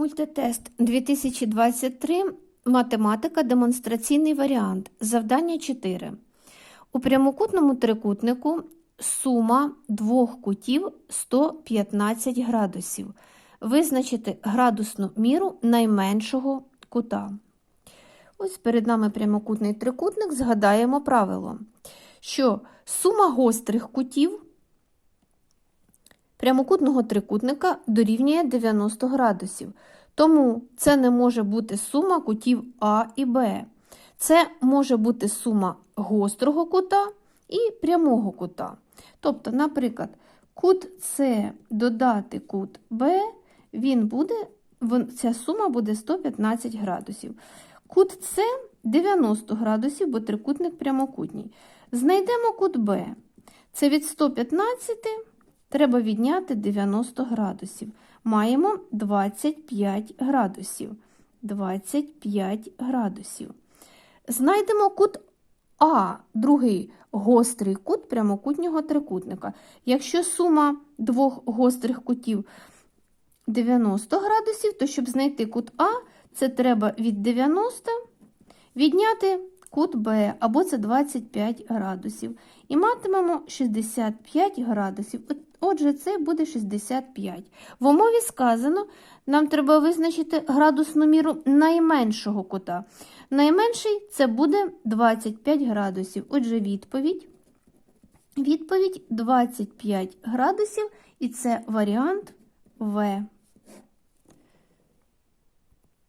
Мультитест 2023. Математика. Демонстраційний варіант. Завдання 4. У прямокутному трикутнику сума двох кутів 115 градусів. Визначити градусну міру найменшого кута. Ось перед нами прямокутний трикутник. Згадаємо правило, що сума гострих кутів прямокутного трикутника дорівнює 90 градусів. Тому це не може бути сума кутів А і Б. Це може бути сума гострого кута і прямого кута. Тобто, наприклад, кут С додати кут Б, він буде, ця сума буде 115 градусів. Кут С 90 градусів, бо трикутник прямокутній. Знайдемо кут Б. Це від 115 треба відняти 90 градусів. Маємо 25 градусів. 25 градусів. Знайдемо кут А, другий гострий кут прямокутнього трикутника. Якщо сума двох гострих кутів 90 градусів, то щоб знайти кут А, це треба від 90 відняти кут Б, або це 25 градусів. І матимемо 65 градусів. От- Отже, це буде 65. В умові сказано, нам треба визначити градусну міру найменшого кута. Найменший це буде 25 градусів. Отже, відповідь. Відповідь 25 градусів, і це варіант В.